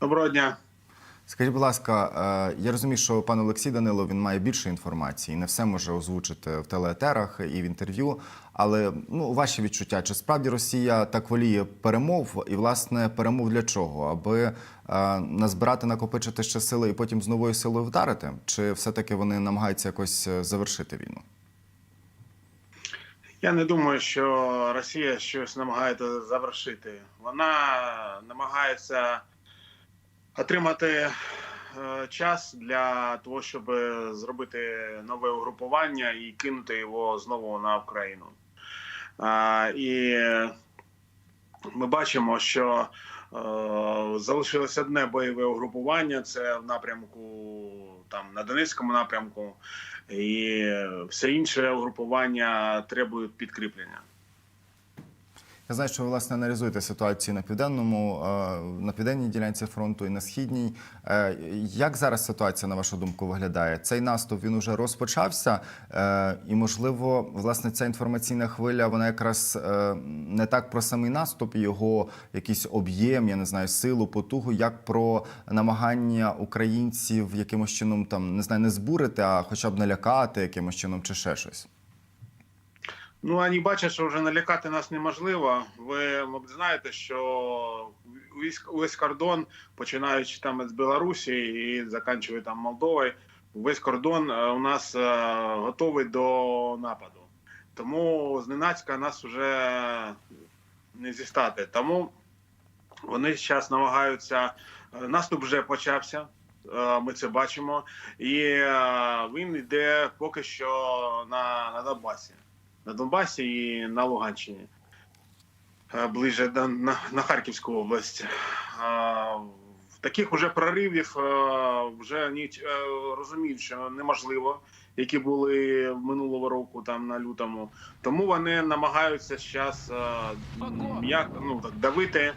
Доброго дня. Скажіть, будь ласка, е, я розумію, що пан Олексій Данилов він має більше інформації, не все може озвучити в телеетерах і в інтерв'ю. Але ну, ваші відчуття, чи справді Росія так воліє перемов, і власне перемов для чого? Аби е, назбирати, накопичити ще сили і потім з новою силою вдарити? Чи все-таки вони намагаються якось е, завершити війну? Я не думаю, що Росія щось намагається завершити. Вона намагається отримати е, час для того, щоб зробити нове угрупування і кинути його знову на Україну. І ми бачимо, що е, залишилось одне бойове угрупування. Це в напрямку там на Донецькому напрямку, і все інше угрупування требують підкріплення. Я знаю, що ви власне аналізуєте ситуацію на південному, е, на південній ділянці фронту і на східній. Е, Як зараз ситуація, на вашу думку, виглядає? Цей наступ він уже розпочався, е, і можливо, власне, ця інформаційна хвиля вона якраз не так про самий наступ, його якийсь об'єм, я не знаю, силу, потугу, як про намагання українців якимось чином там не знаю, не збурити, а хоча б налякати якимось чином чи ще щось. Ну, вони бачать, що вже налякати нас неможливо. Ви мабуть, знаєте, що увесь кордон, починаючи там з Білорусі і закінчує там Молдовою, весь кордон е, у нас е, готовий до нападу. Тому зненацька нас вже не зістати. Тому вони зараз намагаються. е, Наступ вже почався. Ми це бачимо, і він йде поки що на, на Донбасі на Донбасі і на Луганщині, е, ближче до на, на Харківську область. А, Таких уже проривів е, вже ні, е, розуміють, що неможливо, які були минулого року, там на лютому. Тому вони намагаються зараз як ну так давити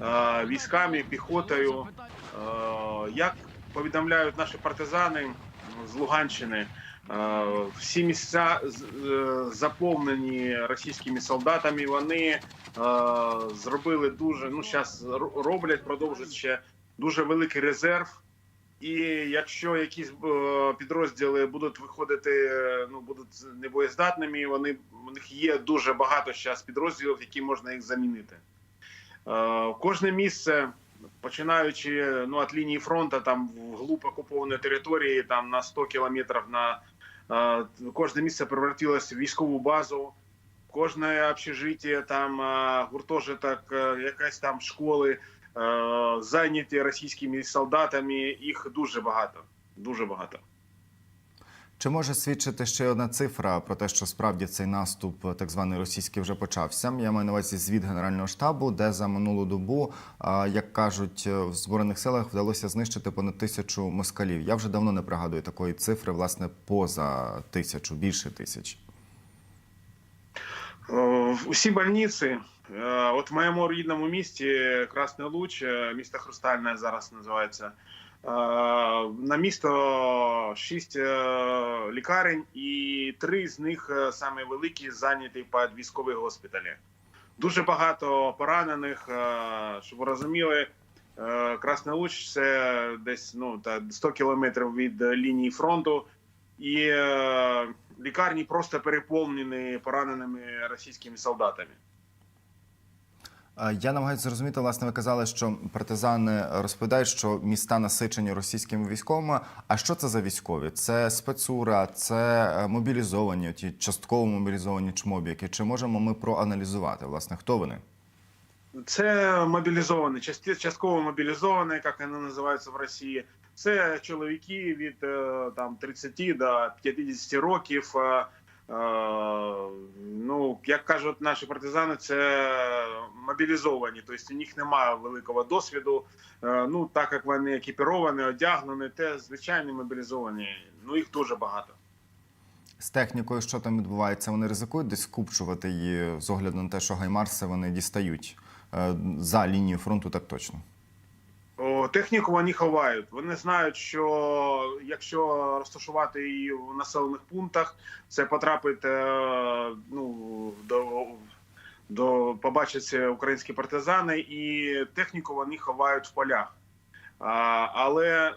е, військами, піхотою. Е, Як повідомляють наші партизани з Луганщини. Е, Всі місця е, заповнені російськими солдатами. Вони е, зробили дуже ну зараз роблять, продовжують ще дуже великий резерв. І якщо якісь підрозділи будуть виходити, ну будуть небоєздатними, вони у них є дуже багато зараз підрозділів, які можна їх замінити. Кожне місце, починаючи ну від лінії фронту, там в глуб окупованої території, там на 100 кілометрів на кожне місце превратилось в військову базу. Кожне общежиття, там гуртожиток, е, якась там школи е, зайняті російськими солдатами. Їх дуже багато. Дуже багато. Чи може свідчити ще одна цифра про те, що справді цей наступ, так званий російський, вже почався? Я маю на увазі звіт Генерального штабу, де за минулу добу, як кажуть, в збройних силах вдалося знищити понад тисячу москалів. Я вже давно не пригадую такої цифри, власне, поза тисячу, більше тисяч. Е, Усі больниці, е, от в моєму рідному місті Красний Луч, е, місто Хрустальне зараз називається. Е, На місто шість е, лікарень, і три з них е, саме великі зайняті під військові госпіталі. Дуже багато поранених, щоб ви розуміли. Луч це десь ну та 100 кілометрів від лінії фронту, і лікарні просто переповнені пораненими російськими солдатами. А, Я намагаюся зрозуміти, власне, ви казали, що партизани розповідають, що міста насичені російськими військовими. А що це за військові? Це спецура, це е, мобілізовані, ті частково мобілізовані чмобіки. Чи можемо ми проаналізувати, власне, хто вони? Це мобілізовані, частково мобілізовані, як вони називаються в Росії. Це чоловіки від е, там 30 до 50 років. Е, Ну, як кажуть наші партизани, це мобілізовані, тобто у них немає великого досвіду. Е, Ну, так як вони екіпіровані, одягнені, те звичайні мобілізовані. Ну їх дуже багато. З технікою, що там відбувається, вони ризикують десь скупчувати її з огляду на те, що гаймарси вони дістають е, за лінію фронту, так точно. Техніку вони ховають. Вони знають, що якщо розташувати її в населених пунктах, це потрапить е, ну, до, до побачаться українські партизани, і техніку вони ховають в полях. Але е,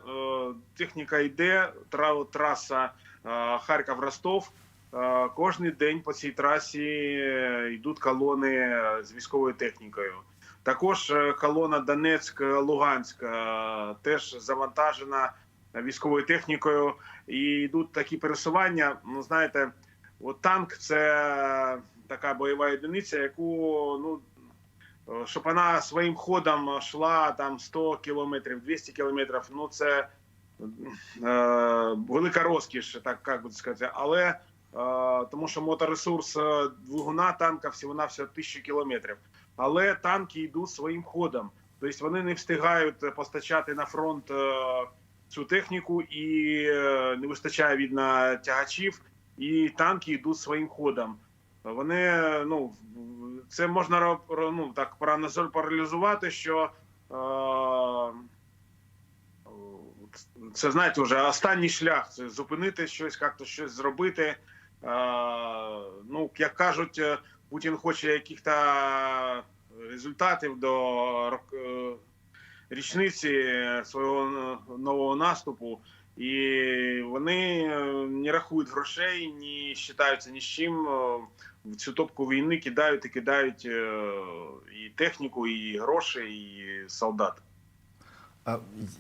техніка йде, тра- траса е, Харків-Ростов. Е, Кожний день по цій трасі е, йдуть колони з військовою технікою. Також е, колона Донецьк-Луганськ е, теж завантажена військовою технікою. І йдуть такі пересування. Ну, знаєте, от танк це така бойова одиниця, яку ну. е, Щоб вона своїм ходом йшла там 100 кілометрів, 200 кілометрів, ну це е, велика розкіш, так як би сказати. Але е, тому що моторесурс двигуна танка всього на все 1000 кілометрів. Але танки йдуть своїм ходом. Тобто вони не встигають постачати на фронт е, цю техніку і е, не вистачає відно тягачів, і танки йдуть своїм ходом. Вони ну це можна ну, так паралізувати, що е, це знаєте, вже останній шлях це зупинити щось, як-то щось зробити. Е, ну, як кажуть, е, Путін хоче яких-то результатів до е, річниці свого нового наступу. І вони е, не рахують грошей, не вважаються ні з чим. Е, В цю топку війни кидають і кидають е, і техніку, і гроші, і солдат.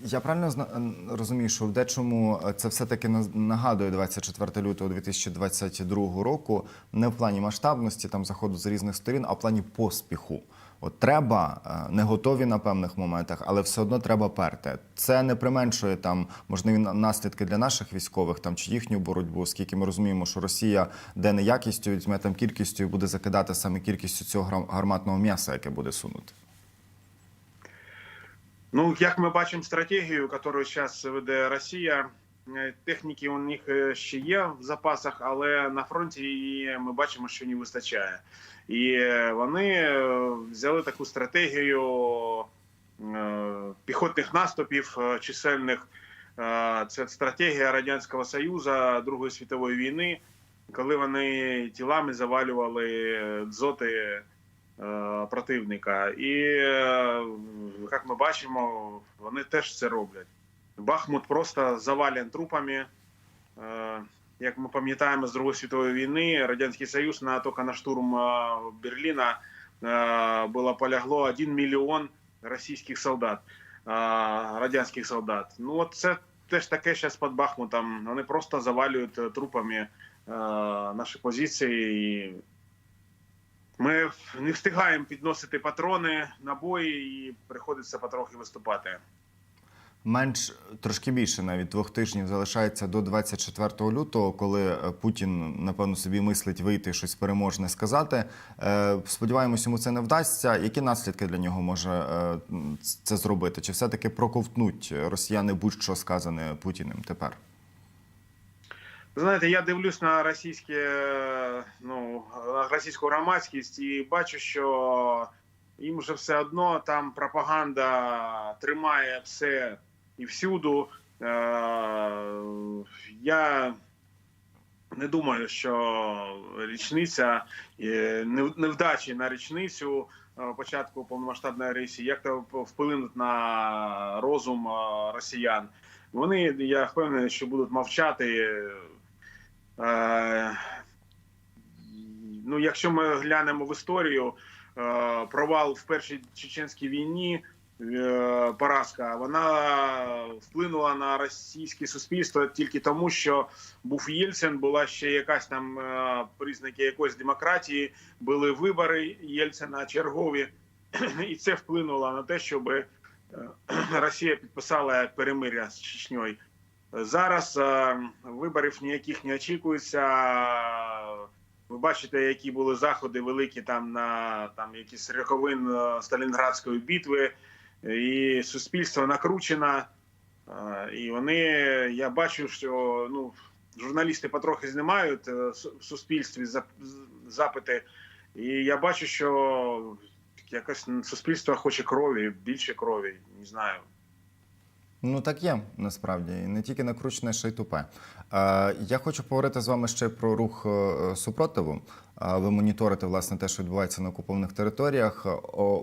Я правильно розумію, що в дечому е, це все-таки нагадує 24 лютого 2022 року, не в плані масштабності, там заходу з різних сторін, а в плані поспіху. От треба, е, не готові на певних моментах, але все одно треба перти. Це не применшує там можливі на- наслідки для наших військових там чи їхню боротьбу, оскільки ми розуміємо, що Росія де не якістю, візьме там кількістю і буде закидати саме кількістю цього гарматного м'яса, яке буде сунути. Ну, як ми бачимо стратегію, яку зараз веде Росія, е, техніки у них е, ще є в запасах, але на фронті її ми бачимо, що не вистачає. І вони е, взяли таку стратегію піхотних наступів чисельних. Це стратегія Радянського Союзу Другої світової війни, коли вони тілами завалювали дзоти противника. І е, як ми бачимо, вони теж це роблять. Бахмут просто завален трупами. Е, Як ми пам'ятаємо з Другої світової війни, Радянський Союз на тільки на штурм е, Берліна е, було полягло 1 мільйон російських солдат, е, радянських солдат. Ну от це теж таке зараз під Бахмутом. Вони просто завалюють е, трупами е, наші позиції. Ми не встигаємо підносити патрони, набої, і приходиться потрохи виступати. Менш трошки більше навіть двох тижнів залишається до 24 лютого, коли е, Путін напевно собі мислить вийти щось переможне сказати. Е, Сподіваємось, йому це не вдасться. Які наслідки для нього може е, це зробити? Чи все таки проковтнуть росіяни будь-що сказане Путіним тепер? Знаєте, я дивлюсь на російське, ну, на російську громадськість і бачу, що їм вже все одно там пропаганда тримає все і всюду. Е, Я не думаю, що річниця е, невдачі на річницю е, початку повномасштабної агресії, як то вплинуть на розум росіян. Вони, я впевнений, що будуть мовчати. Е, Ну, якщо ми глянемо в історію, е, провал в першій чеченській війні, е, поразка, вона вплинула на російське суспільство тільки тому, що був Єльцин, була ще якась там признаки якоїсь демократії, були вибори Єльцина чергові, і це вплинуло на те, щоб Росія підписала перемиря з Чечньою. Зараз е, виборів ніяких не очікується. Ви бачите, які були заходи великі там на там якісь роковин е, Сталінградської битви, і суспільство накручено. Е, І вони, я бачу, що ну, журналісти потрохи знімають в суспільстві зап- запити. І я бачу, що якось суспільство хоче крові, більше крові, не знаю. Ну так є насправді не тільки накручене, ще й тупе. Е, я хочу поговорити з вами ще про рух е, супротиву. Ви моніторите власне те, що відбувається на окупованих територіях.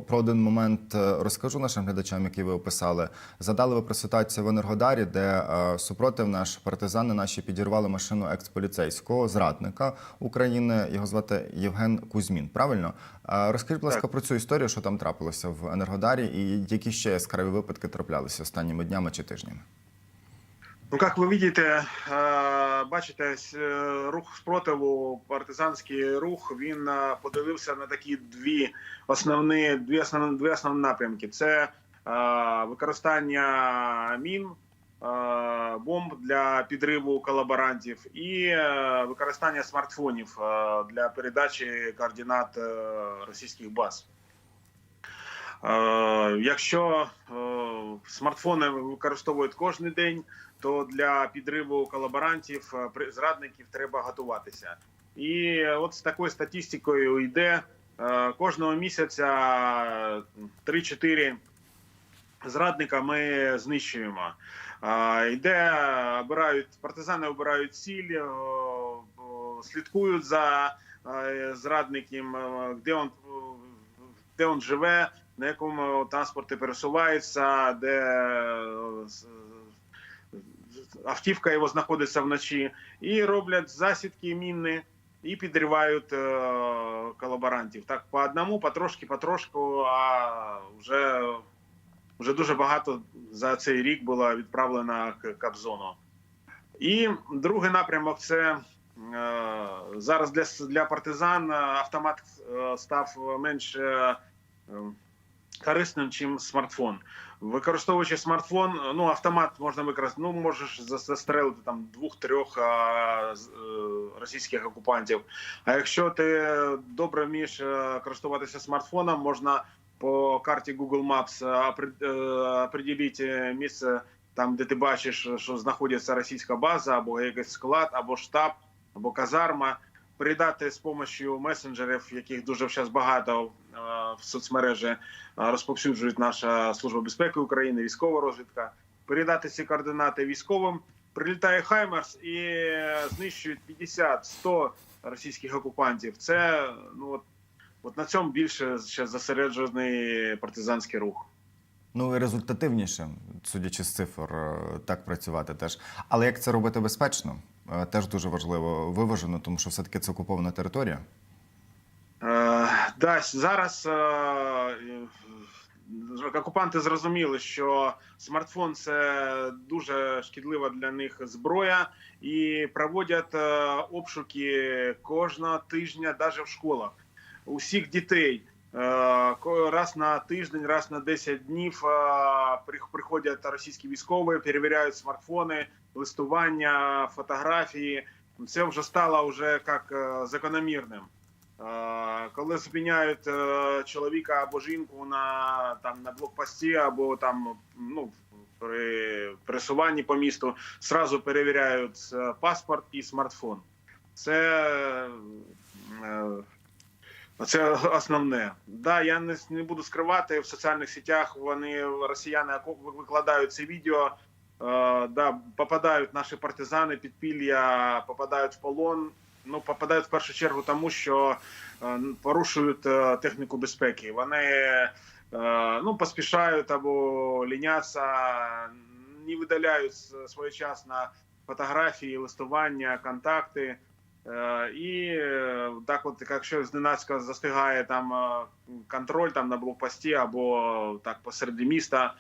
Про один момент е, розкажу нашим глядачам, який ви описали. Задали ви про ситуацію в Енергодарі, де е, супротив наш партизани наші підірвали машину експоліцейського зрадника України. Його звати Євген Кузьмін. Правильно? Е, Розкажіть, будь ласка, про цю історію, що там трапилося в Енергодарі, і які ще яскраві випадки траплялися останніми днями чи тижнями. Ну, як ви бачите, е, бачите, е, рух спротиву, партизанський рух, він е, поділився на такі дві основні, дві основні, дві основні напрямки. Це використання мін, бомб для підриву колаборантів і використання смартфонів для передачі координат російських баз. Якщо смартфони використовують кожен день, то для підриву колаборантів, е, зрадників треба готуватися. І от з такою статистикою йде е, кожного місяця е, 3-4 зрадника ми знищуємо. Е, Йде, обирають партизани, обирають ціль, е, е, слідкують за е, зрадником, е, де він, де він живе, на якому транспорті пересувається, де е, автівка його знаходиться вночі, і роблять засідки мінні і підривають е, колаборантів. Так по одному, потрошки, потрошку, а вже, вже дуже багато за цей рік було відправлено к Кобзону. І другий напрямок це е, зараз для, для партизан автомат е, став менш корисним, ніж смартфон. Використовуючи смартфон, ну автомат можна використати. Ну можеш за- застрелити там двох-трьох е, російських окупантів. А якщо ти добре вмієш е, користуватися смартфоном, можна по карті Google Maps е, определити місце там, де ти бачиш, що знаходиться російська база, або якийсь склад, або штаб, або казарма. Передати з допомогою месенджерів, яких дуже зараз багато в соцмережі е, розповсюджують наша служба безпеки України, військова розвідка. Передати ці координати військовим. Прилітає Хаймерс і е, знищують 50-100 російських окупантів. Це ну от, от на цьому більше ще зосереджений партизанський рух. Ну і результативніше, судячи з цифр, е, так працювати теж. Але як це робити безпечно? Теж дуже важливо виважено, тому що все-таки це окупована територія. Е, да, зараз е, е, окупанти зрозуміли, що смартфон це дуже шкідлива для них зброя, і проводять обшуки кожного тижня, навіть в школах. Усіх дітей раз на тиждень, раз на 10 днів при- приходять російські військові, перевіряють смартфони, листування, фотографії. Це вже стало вже як закономірним. Е, Коли зупиняють е, чоловіка або жінку на там на блокпості, або там ну при пересуванні по місту, зразу перевіряють е, паспорт і смартфон. Це, це основне. Да, я не, не буду скривати в соціальних сетях. Вони росіяни викладають це відео. Да, попадають наші партизани, підпілля, попадають в полон. Ну, попадають в першу чергу тому, що е, порушують е, техніку безпеки. Вони е, ну, поспішають або ліняться, не видаляють своєчасно фотографії, листування, контакти. І так, от якщо зненацька застигає там контроль там на блокпості або так посеред міста,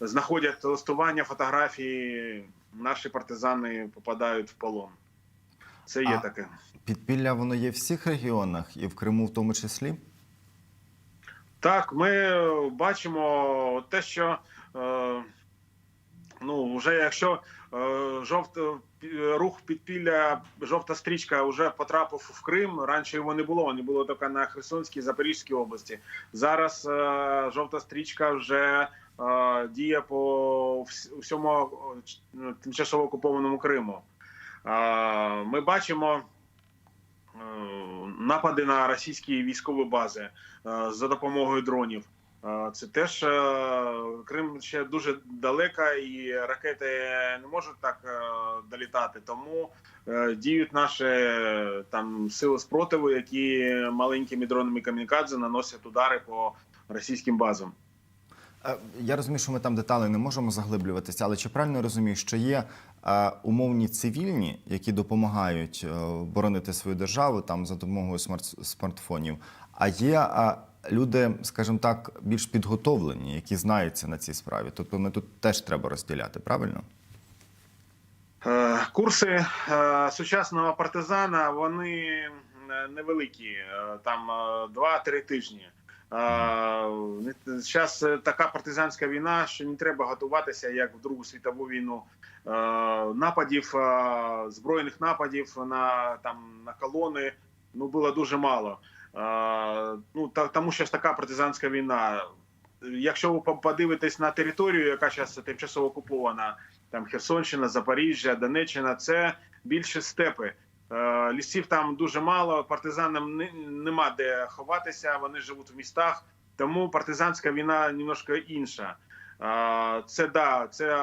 знаходять листування, фотографії, наші партизани попадають в полон. Це є А- таке. Підпілля воно є в всіх регіонах і в Криму в тому числі. Так, ми бачимо те, що е, ну, вже якщо е, жовт, рух підпілля, жовта стрічка вже потрапив в Крим. Раніше його не було, не було тільки на Херсонській, Запорізькій області. Зараз е, жовта стрічка вже е, діє по всьому е, тимчасово окупованому Криму. Ми бачимо. е, Напади на російські військові бази е, за допомогою дронів. Е, Це теж Крим ще дуже далеко, і ракети не можуть так долітати. Тому діють наші там сили спротиву, які маленькими дронами камікадзе наносять удари по російським базам. Я розумію, що ми там деталі не можемо заглиблюватися, але чи правильно я розумію, що є е, умовні цивільні, які допомагають е, боронити свою державу там за допомогою смартфонів, а є люди, скажімо так, більш підготовлені, які знаються на цій справі. Тобто ми тут теж треба розділяти, правильно? Е, Курси е, сучасного партизана вони невеликі, там е, 2-3 тижні. Зараз така партизанська війна, що не треба готуватися як в Другу світову війну. Е, Нападів, збройних нападів на там на колони ну було дуже мало. Е, Ну та тому, що ж така партизанська війна. Якщо ви по- подивитесь на територію, яка зараз тимчасово окупована, там Херсонщина, Запоріжжя, Донеччина це більше степи. Е, Лісів там дуже мало, партизанам не- нема де ховатися, вони живуть в містах, тому партизанська війна немножко інша. Це да, це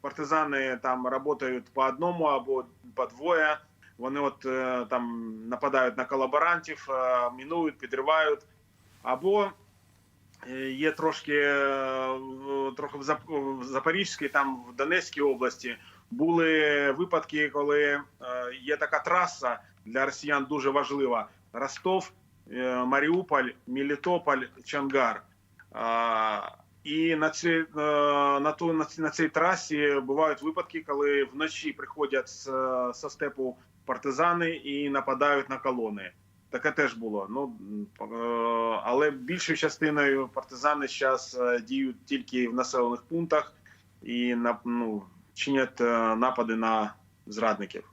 партизани там працюють по одному або по двоє. Вони от е, там нападають на колаборантів, е, мінують, підривають. Або Е, Є трошки трохи в Зап- Запорізькій, там в Донецькій області були випадки, коли є така траса для росіян дуже важлива: Ростов, Маріуполь, Мелітополь, Чангар. І на цій, е, на, ту, на, цій- на цій трасі бувають випадки, коли вночі приходять з, со степу партизани і нападають на колони. Таке теж було. Ну е, але більшою частиною партизани зараз діють тільки в населених пунктах і ну чинять е, напади на зрадників.